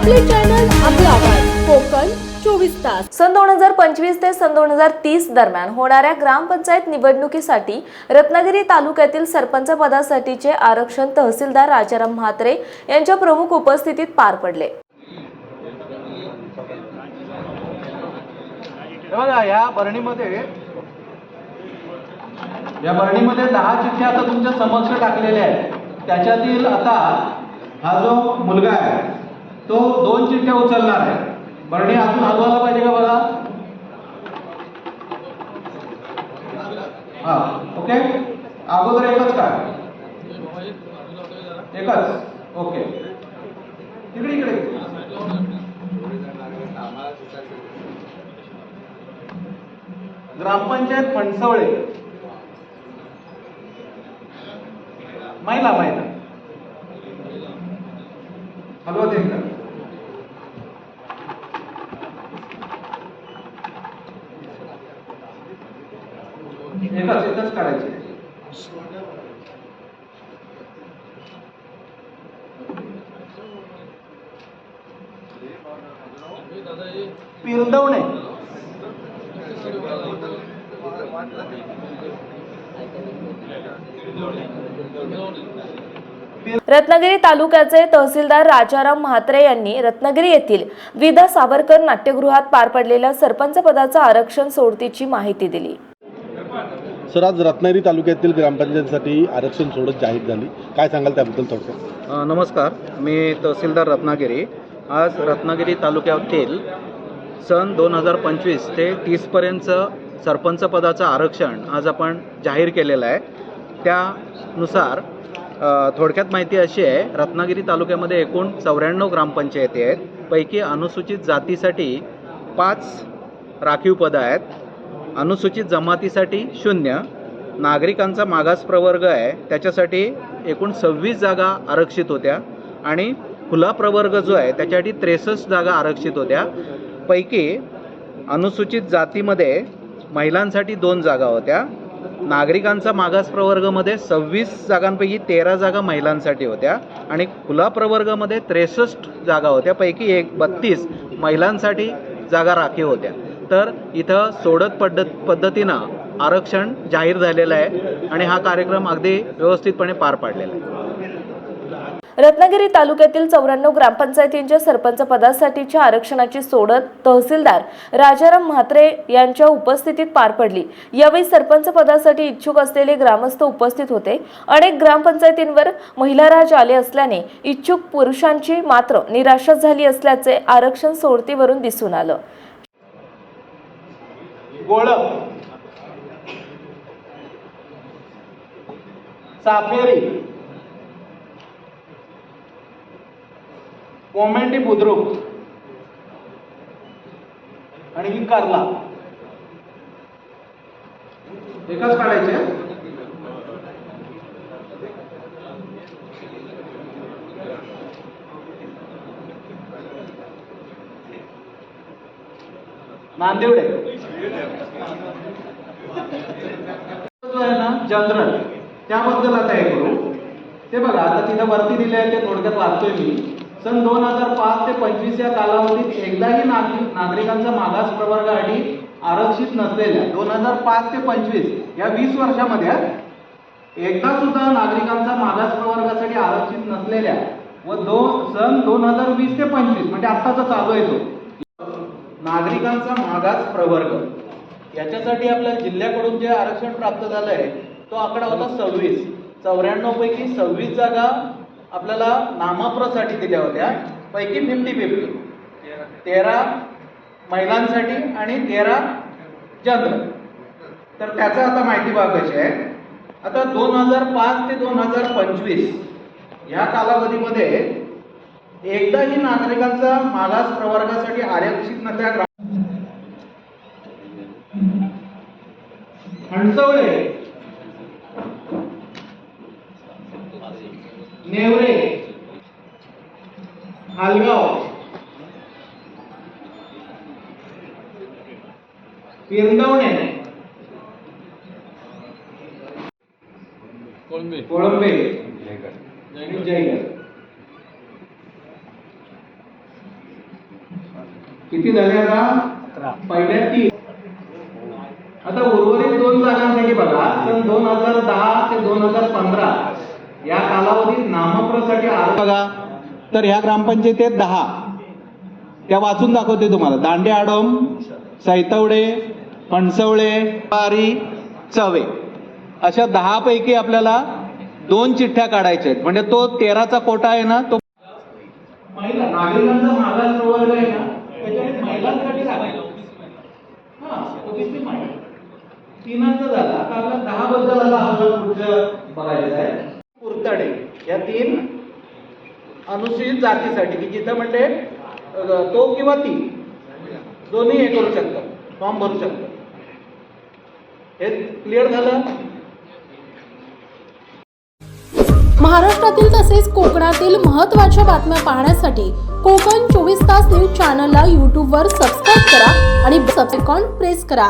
आपले चॅनल आपला आवाज. कोकण चोवीस तास. सन दोन हजार पंचवीस ते सन दोन हजार तीस दरम्यान होणाऱ्या ग्रामपंचायत निवडणुकीसाठी रत्नागिरी तालुक्यातील सरपंच पदासाठीचे आरक्षण तहसीलदार राजाराम म्हात्रे यांच्या प्रमुख उपस्थितीत पार पडले. या बरणीमध्ये या दहा चिठ्ठ्या आता तुमच्या समक्ष टाकलेल्या आहेत. त्याच्यातील आता हा जो मुलगा आहे तो दोन चिठ्ठ्या उचलणार आहे. बरणी अजून हलवायला पाहिजे का बघा हा ओके? अगोदर एकच काय? एकच? ओके. इकडे इकडे. ग्रामपंचायत फणसवळे. महिला महिला. हलवत एकदा एकच एकच काढायचे. पिरदवणे रत्नागिरी तालुक्याचे तहसीलदार राजाराम म्हात्रे यांनी रत्नागिरी येथील विदा सावरकर नाट्यगृहात पार पडलेल्या सरपंच पदाचा आरक्षण सोडतीची माहिती दिली. सर आज रत्नागिरी तालुक्यातील ग्रामपंचायतीसाठी आरक्षण सोडत जाहीर झाली. काय सांगाल त्याबद्दल थोडक्यात? नमस्कार. मी तहसीलदार रत्नागिरी. आज रत्नागिरी तालुक्यातील सन दोन हजार पंचवीस ते तीसपर्यंतचं सरपंच पदाचं आरक्षण आज आपण जाहीर केलेलं आहे. त्यानुसार थोडक्यात माहिती अशी आहे रत्नागिरी तालुक्यामध्ये एकूण चौऱ्याण्णव ग्रामपंचायती आहेत. पैकी अनुसूचित जातीसाठी पाच राखीव पदं आहेत. अनुसूचित जमातीसाठी शून्य नागरिकांचा मागास प्रवर्ग आहे त्याच्यासाठी एकूण सव्वीस जागा आरक्षित होत्या आणि खुला प्रवर्ग जो आहे त्याच्यासाठी त्रेसष्ट जागा आरक्षित होत्या. पैकी अनुसूचित जातीमध्ये महिलांसाठी दोन जागा होत्या. नागरिकांचा मागास प्रवर्गमध्ये सव्वीस जागांपैकी तेरा जागा महिलांसाठी होत्या आणि खुला प्रवर्गामध्ये त्रेसष्ट जागा होत्या. पैकी एक बत्तीस महिलांसाठी जागा राखीव होत्या. तर इथं सोडत पद्धत पद्धतीनं आरक्षण जाहीर झालेलं आहे आणि हा कार्यक्रम अगदी व्यवस्थितपणे पार पाडलेला आहे. रत्नागिरी तालुक्यातील चौऱ्याण्णव ग्रामपंचायतींच्या सरपंच पदासाठीच्या आरक्षणाची सोडत तहसीलदार राजाराम म्हात्रे यांच्या उपस्थितीत पार पडली. यावेळी सरपंच पदासाठी इच्छुक असलेले ग्रामस्थ उपस्थित होते. अनेक ग्रामपंचायतींवर महिला राज आले असल्याने इच्छुक पुरुषांची मात्र निराशा झाली असल्याचे आरक्षण सोडतीवरून दिसून आलं. गोळप चाफेरी कोमेंडी बुद्रुक. आणि ही कारला. एकच काढायचे? नांदिवडे. जो आहे ना जनरल त्याबद्दल आता हे करू ते बघा आता तिथं वरती दिले आहे ते थोडक्यात वाचतोय मी. सन दोन हजार पाच ते पंचवीस या कालावधीत एकदाही नागरिकांचा मागास प्रवर्गासाठी आरक्षित नसलेल्या दोन हजार पाच ते पंचवीस या वीस वर्षामध्ये एकदा सुद्धा नागरिकांचा मागास प्रवर्गासाठी आरक्षित नसलेल्या व दोन सन दोन हजार वीस ते पंचवीस म्हणजे आत्ताचा चालू आहे तो नागरिकांचा मागास प्रवर्ग. याच्यासाठी आपल्या जिल्ह्याकडून जे आरक्षण प्राप्त झालं आहे तो आकडा होता सव्वीस. चौऱ्याण्णव पैकी सव्वीस जागा आपल्याला नामाप्रसाठी दिल्या होत्या. पैकी फिफ्टी फिफ्टी तेरा महिलांसाठी आणि तेरा जनरल. तर त्याचा आता माहिती बघायची आहे? आता दोन हजार पाच ते दोन हजार पंचवीस या कालावधीमध्ये एकदाही नागरिकांचा मागास प्रवर्गासाठी आरक्षित नसल्या ग्राम हणसवळे नेवरे हालगाव पिरंदवणे कोळंबे. आणि जयगड. किती झाले आता? पहिल्या तीन. आता उर्वरित दोन जागांसाठी बघा. सन दोन हजार दहा ते दोन हजार पंधरा या कालावधीत नामप्रसाठी अर्ज बघा. तर ह्या ग्रामपंचायतीत दहा. त्या वाचून दाखवते तुम्हाला. दांडे आडोम सैतवडे फणसवळे पारी चवे. अशा दहा पैकी आपल्याला दोन चिठ्ठ्या काढायच्या आहेत. म्हणजे तो तेराचा कोटा आहे ना तो नागरिकांचा मागास प्रवर्ग आहे ना त्याच्यात महिलांसाठी राखायला हा ओबीसी महिला तीनांचा झाला आता आपल्याला दहा बद्दल आता आपल्याला पुढचं बघायचं आहे कुर्तडे या तीन अनुसूचित जातीसाठी की जिथं म्हणजे तो किंवा ती दोन्ही हे करू शकतात फॉर्म भरू शकतात हे क्लिअर झालं? महाराष्ट्रातील तसेच कोकणातील महत्त्वाच्या बातम्या पाहण्यासाठी कोकण चोवीस तास न्यूज चॅनलला यूट्यूबवर सबस्क्राईब करा आणि सबसेकॉन प्रेस करा.